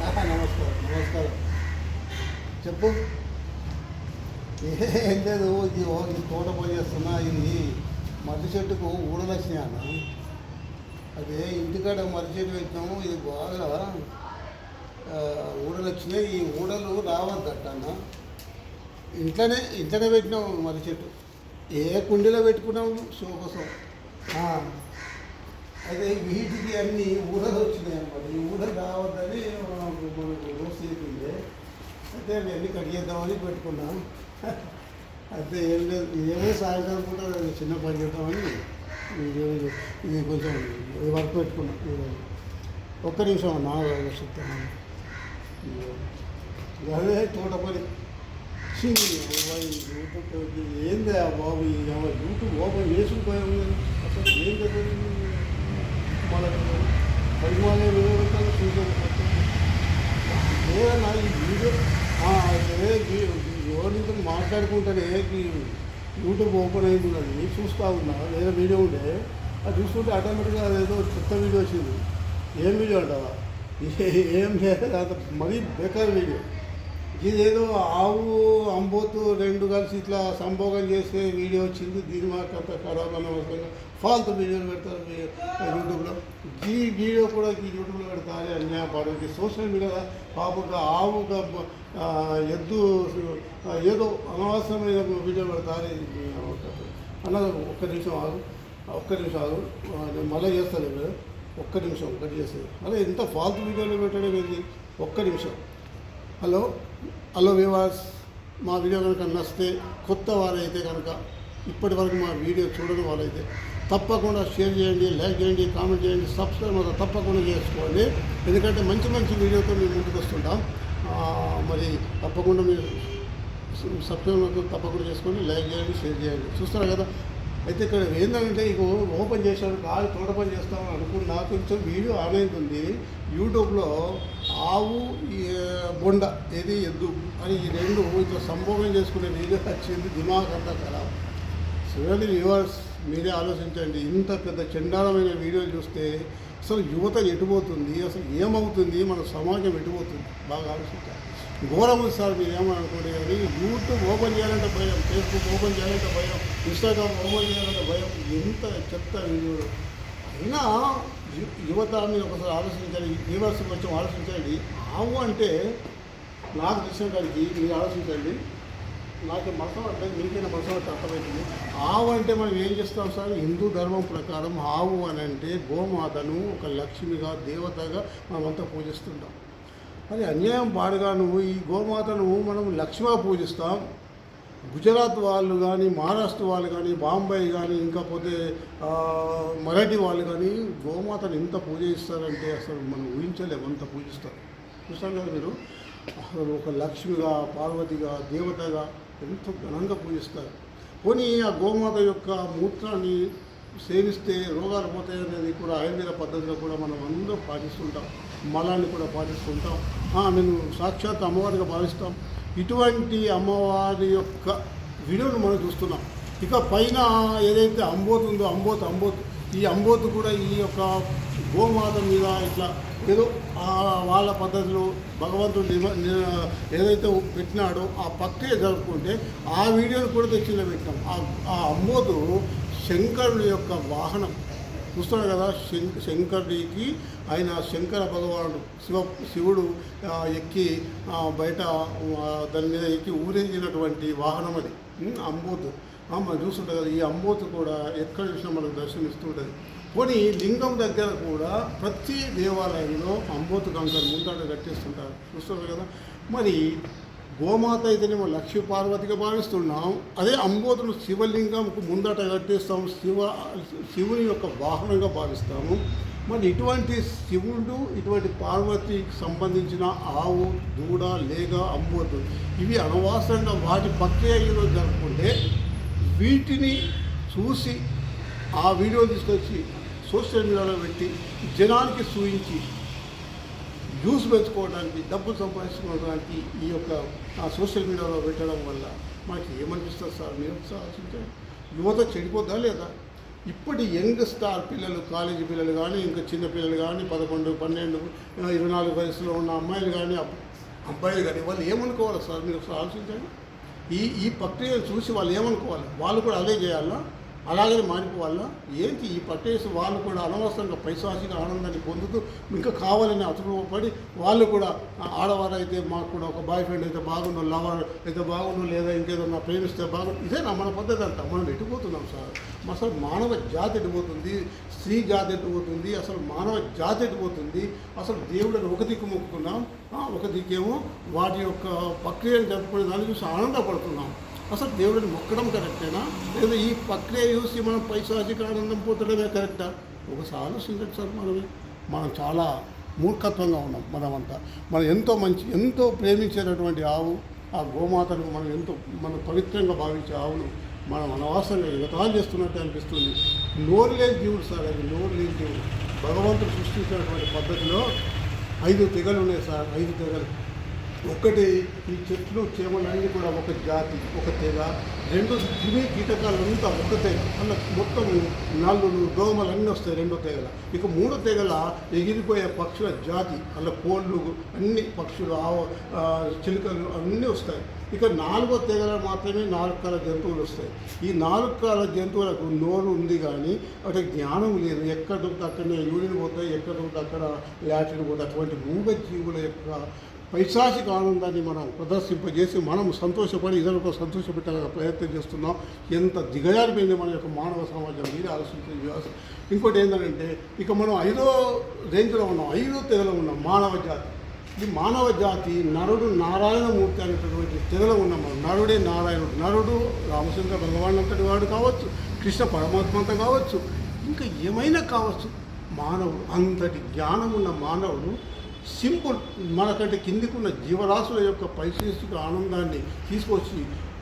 ఆహా, నమస్కారం నమస్కారం. చెప్పు. ఏం లేదు ఇది ఓ ఈ తోట పని చేస్తున్నా ఇది మర్రి చెట్టుకు ఊడలు అన్న. అదే ఇంటికాడ మర్రి చెట్టు పెట్టినాము ఇది బాగా ఆ, ఊడలు వచ్చినాయి ఈ ఊడలు రావద్దట అన్న. ఇంట్లోనే ఇంట్లోనే పెట్టినాము మర్రి చెట్టు. ఏ కుండీలో పెట్టుకున్నాము? షో కోసం అయితే అదే వీటికి అన్ని ఊహలు వచ్చినాయి అనమాట ఈ ఊడలు రావద్దని మనకు మనకు చెప్పింది. అయితే వెళ్ళి కడిగేద్దామని పెట్టుకున్నాం. అయితే ఏం లేదు ఏమో సాయంత్రం పూట చిన్న పని చేద్దామని ఇది కొంచెం వర్క్ పెట్టుకున్నాం ఒక్క నిమిషం నా చెప్తాను అదే తోట పని. యూట్యూబ్ ఏంది ఆ బాబు? అవ్వ యూట్యూబ్ ఓపెన్ చేసుకుపోయాము అసలు ఏం జరిగింది మనకు పరిమాణం వివరంగా చూసుకోవచ్చు లేదన్నా ఈ వీడియో ఎవరితో మాట్లాడుకుంటానే ఈ యూట్యూబ్ ఓపెన్ అయింది ఉన్నది చూస్తూ ఉన్నా లేదా వీడియో ఉంటే అది చూసుకుంటే ఆటోమేటిక్గా అదేదో కొత్త వీడియో వచ్చింది. ఏం వీడియో అంటావా? ఏం లేదు అంత మరీ బేకార్ వీడియో. ఇదేదో ఆవు అంబోతు రెండు కలిసి ఇట్లా సంభోగం చేసే వీడియో వచ్చింది. దీని మాకు అంత ఖరాబ్ అనవసరంగా ఫాల్తు వీడియోలు పెడతారు యూట్యూబ్లో. ఈ వీడియో కూడా ఈ యూట్యూబ్లో పెడతారు అన్యాయపడు సోషల్ మీడియా పాపగా ఆవుగా ఎద్దు ఏదో అనవసరమైన వీడియో పెడతారు అన్నది అన్న ఒక్క నిమిషం ఆగు. ఒక్క నిమిషం ఆగు. మళ్ళీ చేస్తాను ఒక్క నిమిషం ఒకటి చేస్తాను అదే ఎంత ఫాల్తు వీడియోలు పెట్టడం ఏంది? ఒక్క నిమిషం. హలో హలో వివాస్ మా వీడియో కనుక నచ్చితే కొత్త వారైతే కనుక ఇప్పటి వరకు మా వీడియో చూడని వారైతే తప్పకుండా షేర్ చేయండి లైక్ చేయండి కామెంట్ చేయండి సబ్స్క్రైబ్ మాత్రం తప్పకుండా చేసుకోండి. ఎందుకంటే మంచి మంచి వీడియోతో మేము ముందుకు వస్తుంటాం. మరి తప్పకుండా మీరు సబ్స్క్రైబ్ మాత్రం తప్పకుండా చేసుకోండి లైక్ చేయండి షేర్ చేయండి. చూస్తారు కదా? అయితే ఇక్కడ ఏంటంటే ఇక ఓపెన్ చేశాను కాదు తోట పని చేస్తామని అనుకున్నా కొంచెం వీడియో ఆన్ అవుతుంది యూట్యూబ్లో ఆవు ఈ బొండ ఏది ఎద్దు అని ఈ రెండు ఇట్లా సంభోగం చేసుకునే వీడియో వచ్చింది దిమాగ్ అంతా ఖరాబ్. చూడండి వ్యూవర్స్ మీరే ఆలోచించండి. ఇంత పెద్ద చండాలమైన వీడియోలు చూస్తే అసలు యువత ఎటుపోతుంది అసలు ఏమవుతుంది మన సమాజం ఎటుపోతుంది? బాగా ఆలోచించాలి. ఘోరం ఉంది సార్ మీరు ఏమనుకోండి కానీ యూట్యూబ్ ఓపెన్ చేయాలంటే భయం ఫేస్బుక్ ఓపెన్ చేయాలంటే భయం ఇన్స్టాగ్రామ్ ఓపెన్ చేయాలంటే భయం. ఎంత చెత్త వీడియోలు. అయినా యు- యువత మీరు ఒకసారి ఆలోచించండి వ్యూవర్స్ కొంచెం ఆలోచించండి. ఆవు అంటే నాకు తెలిసిన కాడికి మీరు ఆలోచించండి. నాకు మనసు అంటే మీకైనా మనసు అంటే అర్థమవుతుంది. ఆవు అంటే మనం ఏం చేస్తాం సార్? హిందూ ధర్మం ప్రకారం ఆవు అని అంటే గోమాతను ఒక లక్ష్మిగా దేవతగా మనమంతా పూజిస్తుంటాం. మరి అన్యాయం పాడుగాను ఈ గోమాతను మనం లక్ష్మిగా పూజిస్తాం. గుజరాత్ వాళ్ళు కానీ మహారాష్ట్ర వాళ్ళు కానీ బాంబే కానీ ఇంకా పోతే మరాఠీ వాళ్ళు కానీ గోమాతను ఎంత పూజ ఇస్తారంటే అసలు మనం ఊహించలేము అంత పూజిస్తారు చూస్తాం కదా మీరు? అసలు ఒక లక్ష్మిగా పార్వతిగా దేవతగా ఎంతో ఘనంగా పూజిస్తారు పోనీ ఆ గోమాత యొక్క మూత్రాన్ని సేవిస్తే రోగాలు పోతాయి అనేది కూడా ఆయుర్వేద పద్ధతిలో కూడా మనం అందరూ పాటిస్తుంటాం. మలాన్ని కూడా పాటిస్తుంటాం. నేను సాక్షాత్ అమ్మవారిగా భావిస్తాం. ఇటువంటి అమ్మవారి యొక్క వీడియోను మనం చూస్తున్నాం. ఇక పైన ఏదైతే అంబోతు ఉందో అంబోతు అంబోతు ఈ అంబోతు కూడా ఈ యొక్క గోమాత మీద ఇట్లా ఏదో వాళ్ళ పద్ధతిలో భగవంతుడు ఏదైతే పెట్టినాడో ఆ ప్రక్రియ జరుపుకుంటే ఆ వీడియోని కూడా తెచ్చిన పెట్టాం ఆ ఆ అంబోతు శంకరుని యొక్క వాహనం. చూస్తాడు కదా శం శంకరుడికి ఆయన శంకర భగవానుడు శివ శివుడు ఎక్కి బయట దాని మీద ఎక్కి ఊరేగినటువంటి వాహనం అది. ఉం, అంబోతు. మనం కదా ఈ అంబోతు కూడా ఎక్కడ చూసినా మనకు దర్శనమిస్తుంటుంది. పోనీ లింగం దగ్గర కూడా ప్రతి దేవాలయంలో అంబోతు కంకర్ ముందట కట్టేస్తుంటారు. చూస్తున్నారు కదా. మరి గోమాత అయితేనేమో లక్ష్మీ పార్వతిగా భావిస్తున్నాం. అదే అంబోతును శివలింగంకు ముందట కట్టేస్తాం. శివ శివుని యొక్క వాహనంగా భావిస్తాము. మరి ఇటువంటి శివుడు ఇటువంటి పార్వతికి సంబంధించిన ఆవు దూడ లేగ అంబోతు ఇవి అనవసరంగా వాటి ప్రక్రియ జరుపుకుంటే వీటిని చూసి ఆ వీడియో తీసుకొచ్చి సోషల్ మీడియాలో పెట్టి జనానికి చూయించి వ్యూస్ పెంచుకోవడానికి డబ్బు సంపాదించుకోవడానికి ఈ యొక్క ఆ సోషల్ మీడియాలో పెట్టడం వల్ల మనకి ఏమనిపిస్తుంది సార్? మీరు ఒకసారి ఆలోచించండి. యువత చెడిపోద్దా లేదా? ఇప్పటి యంగ్ స్టార్ పిల్లలు కాలేజీ పిల్లలు కానీ ఇంకా చిన్న పిల్లలు కానీ పదకొండు పన్నెండు ఇరవై నాలుగు వయసులో ఉన్న అమ్మాయిలు కానీ అబ్బాయిలు కానీ వాళ్ళు ఏమనుకోవాలి సార్? మీరు ఒకసారి ఆలోచించండి. ఈ ఈ ప్రక్రియను చూసి వాళ్ళు ఏమనుకోవాలి? వాళ్ళు కూడా అదే చేయాలా? అలాగనే మారిపోవాలా ఏంటి ఈ పట్టేసి వాళ్ళు కూడా అనవసరంగా పైశాచిక ఆనందాన్ని పొందుతూ ఇంకా కావాలని అతృపడి వాళ్ళు కూడా ఆడవారు అయితే మాకు కూడా ఒక బాయ్ ఫ్రెండ్ అయితే బాగుండు లవర్ అయితే బాగుండు లేదా ఇంకేదన్నా ప్రేమిస్తే బాగుండు ఇదే నా మన పద్ధతి అంట. మనం ఎటుపోతున్నాం సార్? అసలు మానవ జాతి ఎటుపోతుంది? స్త్రీ జాతి ఎటుపోతుంది? అసలు మానవ జాతి ఎటుపోతుంది? అసలు దేవుడిని ఒక దిక్కు మొక్కుకున్నాం ఒక దిక్కేమో వాటి యొక్క ప్రక్రియను జరుపుకునే దాన్ని చూసి ఆనందపడుతున్నాం. అసలు దేవుడిని మొక్కడం కరెక్టేనా? లేదా ఈ ప్రక్రియ చూసి మనం పైశాచిక ఆనందం పోతడమే కరెక్టా? ఒకసారి ఆలోచించండి సార్ మనమే. మనం చాలా మూర్ఖత్వంగా ఉన్నాం మనమంతా. మనం ఎంతో మంచి ఎంతో ప్రేమించేటటువంటి ఆవు ఆ గోమాతను మనం ఎంతో మనం పవిత్రంగా భావించే ఆవును మనం అనవసరంగా ఎగతాలు చేస్తున్నట్టు అనిపిస్తుంది. నోరు లేని జీవుడు సార్ అది నోరు లేని జీవుడు భగవంతుడు సృష్టించినటువంటి పద్ధతిలో ఐదు తెగలు ఉన్నాయి సార్ ఐదు తెగలు. ఒకటి ఈ చెట్లు చేమలన్నీ కూడా ఒక జాతి ఒక తెగ. రెండు క్రిమి కీటకాలంతా ఒక తెగ. అలా మొత్తం నల్లులు దోమలు అన్నీ వస్తాయి రెండో తెగల. ఇక మూడో తెగల ఎగిరిపోయే పక్షుల జాతి అలా కోళ్ళు అన్ని పక్షులు ఆవ చిలుకలు అన్నీ వస్తాయి. ఇక నాలుగో తెగల మాత్రమే నాలుగు కాల జంతువులు వస్తాయి. ఈ నాలుగు కాల జంతువులకు నోరు ఉంది కానీ అటు జ్ఞానం లేదు. ఎక్కడ దొరికితే అక్కడనే యూరిన్ పోతాయి ఎక్కడ దొరికితే అక్కడ లాటిన్ పోతాయి. అటువంటి మూగ జీవుల యొక్క పైశాచిక ఆనందాన్ని మనం ప్రదర్శింపజేసి మనం సంతోషపడి ఇతరులకు సంతోషపెట్టాలని ప్రయత్నం చేస్తున్నాం. ఎంత దిగజారిపోయింది మన యొక్క మానవ సమాజం మీరే ఆలోచించే ఇంకోటి ఏంటంటే ఇక మనం ఐదో రేంజ్లో ఉన్నాం ఐదో తెగలో ఉన్నాం మానవ జాతి. ఈ మానవ జాతి నరుడు నారాయణమూర్తి అనేటటువంటి తెగలో ఉన్నాం మనం. నరుడే నారాయణుడు. నరుడు రామచంద్ర భగవాన్ అంతటి వాడు కావచ్చు కృష్ణ పరమాత్మంత కావచ్చు. ఇంకా ఏమైనా కావచ్చు. మానవుడు అంతటి జ్ఞానం ఉన్న మానవుడు సింపుల్ మనకంటే కిందికున్న జీవరాశుల యొక్క పైశేషిక ఆనందాన్ని తీసుకొచ్చి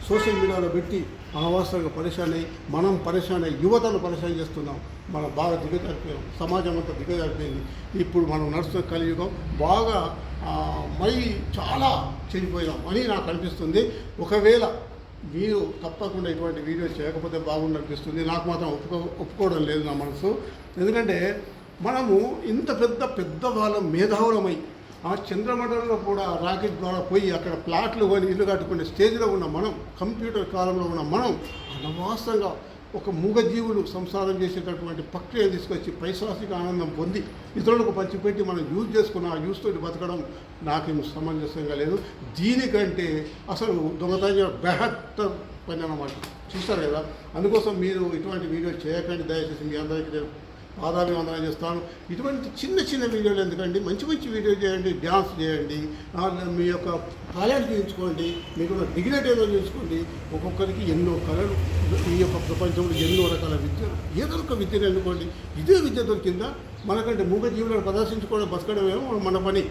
సోషల్ మీడియాలో పెట్టి అనవసరంగా పరిశాన్ అయ్యి మనం పరిశాన్ అయ్యి యువతను పరిశాన్ చేస్తున్నాం. మనం బాగా దిగజారిపోయాం. సమాజం అంతా దిగజారిపోయింది. ఇప్పుడు మనం నడుస్తున్న కలియుగం బాగా ఆ, మరీ చాలా చెడిపోయినాం అని నాకు అనిపిస్తుంది. ఒకవేళ మీరు తప్పకుండా ఇటువంటి వీడియో చేయకపోతే బాగుండు అనిపిస్తుంది. నాకు మాత్రం ఒప్పుకో ఒప్పుకోవడం లేదు నా మనసు. ఎందుకంటే మనము ఇంత పెద్ద పెద్ద వాళ్ళం మేధావులమై ఆ చంద్రమండలంలో కూడా రాకెట్ ద్వారా పోయి అక్కడ ప్లాట్లు కొని ఇల్లు కట్టుకునే స్టేజ్లో ఉన్న మనం కంప్యూటర్ కాలంలో ఉన్న మనం అనవాసంగా ఒక మూగజీవులు సంసారం చేసేటటువంటి ప్రక్రియ తీసుకొచ్చి పైశాసిక ఆనందం పొంది ఇతరులకు పంచిపెట్టి మనం యూజ్ చేసుకున్న ఆ యూజ్ తోటి బతకడం నాకేం సమంజసంగా లేదు. దీనికంటే అసలు దొంగతనం బెహత్తర్ పని అన్నమాట. చూస్తారు కదా? అందుకోసం మీరు ఇటువంటి వీడియో చేయకండి దయచేసి మీ అందరికీ నేను పాదాభివందనం చేస్తాను. ఇటువంటి చిన్న చిన్న వీడియోలు ఎందుకండి? మంచి మంచి వీడియో చేయండి డ్యాన్స్ చేయండి మీ యొక్క టాలెంట్ చూపించుకోండి మీకు డిగ్నిటీ ఏదో చూసుకోండి. ఒక్కొక్కరికి ఎన్నో కళలు ఈ యొక్క ప్రపంచంలో ఎన్నో రకాల విద్యలు ఏదో ఒక విద్యను ఎన్నుకోండి. ఇదే విద్య దొరికిందా? మనకంటే మూగ జీవులను ప్రదర్శించుకోవడం బతకడమేమో మన పని.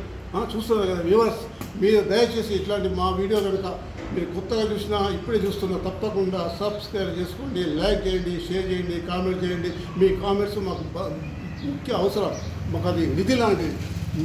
చూస్తున్నారు కదా వ్యూవర్స్ మీరు దయచేసి ఇట్లాంటి మా వీడియో కనుక మీరు కొత్తగా చూసినా ఇప్పుడే చూస్తున్నా తప్పకుండా సబ్స్క్రైబ్ చేసుకోండి లైక్ చేయండి షేర్ చేయండి కామెంట్ చేయండి. మీ కామెంట్స్ మాకు ముఖ్య అవసరం. మాకు అది నిధి లాంటిది.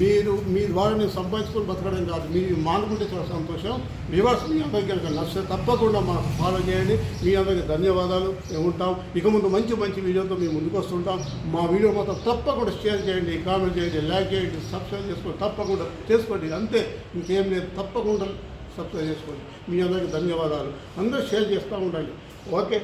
మీరు మీ ద్వారా నేను సంపాదించుకొని బతకడం కాదు. మీరు మానుకుంటే చాలా సంతోషం. వివర్స్ మీ అందరికీ కనుక నచ్చితే తప్పకుండా మాకు ఫాలో చేయండి. మీ అందరికీ ధన్యవాదాలు. ఉంటాం. ఇక ముందు మంచి మంచి వీడియోతో మేము ముందుకు వస్తుంటాం. మా వీడియో మాత్రం తప్పకుండా షేర్ చేయండి కామెంట్ చేయండి లైక్ చేయండి సబ్స్క్రైబ్ చేసుకోండి. తప్పకుండా చేసుకోండి. అంతే. ఇంకేం లేదు. తప్పకుండా సబ్స్క్రైబ్ చేసుకోండి. మీ అందరికీ ధన్యవాదాలు. అందరూ షేర్ చేస్తూ ఉండండి. ఓకే?